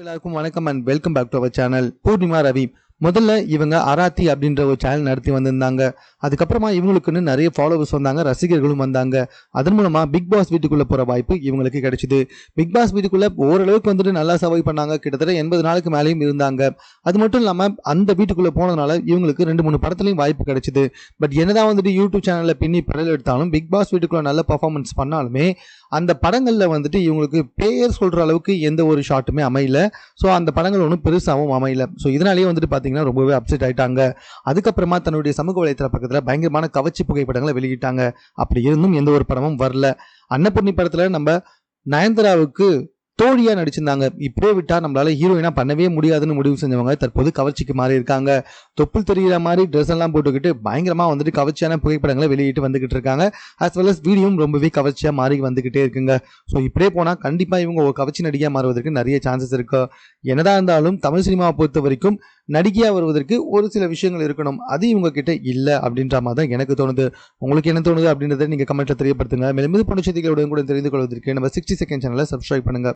எல்லாருக்கும் வணக்கம் and welcome back to our channel Poornima Ravi. முதல்ல இவங்க அராத்தி அப்படின்ற ஒரு சேனல் நடத்தி வந்திருந்தாங்க. அதுக்கப்புறமா இவங்களுக்குன்னு நிறைய ஃபாலோவர்ஸ் வந்தாங்க ரசிகர்களும் வந்தாங்க. அதன் மூலமாக பிக் பாஸ் வீட்டுக்குள்ளே போகிற வாய்ப்பு இவங்களுக்கு கிடைச்சிது. பிக் பாஸ் வீட்டுக்குள்ளே ஓரளவுக்கு வந்துட்டு நல்லா சர்வை பண்ணாங்க. கிட்டத்தட்ட எண்பது நாளுக்கு மேலேயும் இருந்தாங்க. அது மட்டும் இல்லாமல் அந்த வீட்டுக்குள்ளே போனதுனால இவங்களுக்கு ரெண்டு மூணு படத்துலையும் வாய்ப்பு கிடைச்சிது. பட் என்னதான் வந்துட்டு யூடியூப் சேனலில் பின்னி படல் எடுத்தாலும் பிக் பாஸ் வீட்டுக்குள்ளே நல்ல பர்ஃபார்மன்ஸ் பண்ணாலுமே அந்த படங்களில் வந்துட்டு இவங்களுக்கு பேர் சொல்கிற அளவுக்கு எந்த ஒரு ஷாட்டுமே அமையல. ஸோ அந்த படங்கள் ஒன்றும் பெருசாகவும் அமையல. ஸோ இதனாலேயே வந்துட்டு பார்த்தீங்கன்னா ரொம்பவே அப்செட் ஆயிட்டாங்க. அதுக்கப்புறமா தன்னுடைய சமூக வலைத்தள பக்கத்தில் பயங்கரமான கவர்ச்சி புகைப்படங்களை வெளியிட்டாங்க. அப்படி இருந்தும் எந்த ஒரு படமும் வரல. அன்னபூர்ணி படத்தில் நம்ம நயன்தாராவுக்கு தோழியாக நடிச்சிருந்தாங்க. இப்படியே விட்டால் நம்மளால ஹீரோயினா பண்ணவே முடியாதுன்னு முடிவு செஞ்சவங்க தற்போது கவர்ச்சிக்கு மாறி இருக்காங்க. தொப்புள் தெரிகிற மாதிரி ட்ரெஸ் எல்லாம் போட்டுக்கிட்டு பயங்கரமாக வந்துட்டு கவர்ச்சியான புகைப்படங்களை வெளியிட்டு வந்துகிட்டு இருக்காங்க. அஸ் வெல் அஸ் வீடியோவும் ரொம்பவே கவர்ச்சியாக மாறி வந்துகிட்டே இருக்குங்க. ஸோ இப்படியே போனால் கண்டிப்பாக இவங்க ஒரு கவர்ச்சி நடிகையாக மாறுவதற்கு நிறைய சான்சஸ் இருக்கு. என்னதான் இருந்தாலும் தமிழ் சினிமாவை பொறுத்த வரைக்கும் நடிகையாக வருவதற்கு ஒரு சில விஷயங்கள் இருக்கணும். அது இவங்க கிட்ட இல்லை அப்படின்ற மாதிரி தான் எனக்கு தோணுது. உங்களுக்கு என்ன தோணுது அப்படின்றத நீங்கள் கமெண்ட்டில் தெரியப்படுத்துங்க. மேலும் இது செய்திகளுடன் கூட தெரிந்து கொள்வதற்கு நம்ம சிக்ஸ்டி செகண்ட் சேனலை சப்ஸ்கிரைப் பண்ணுங்க.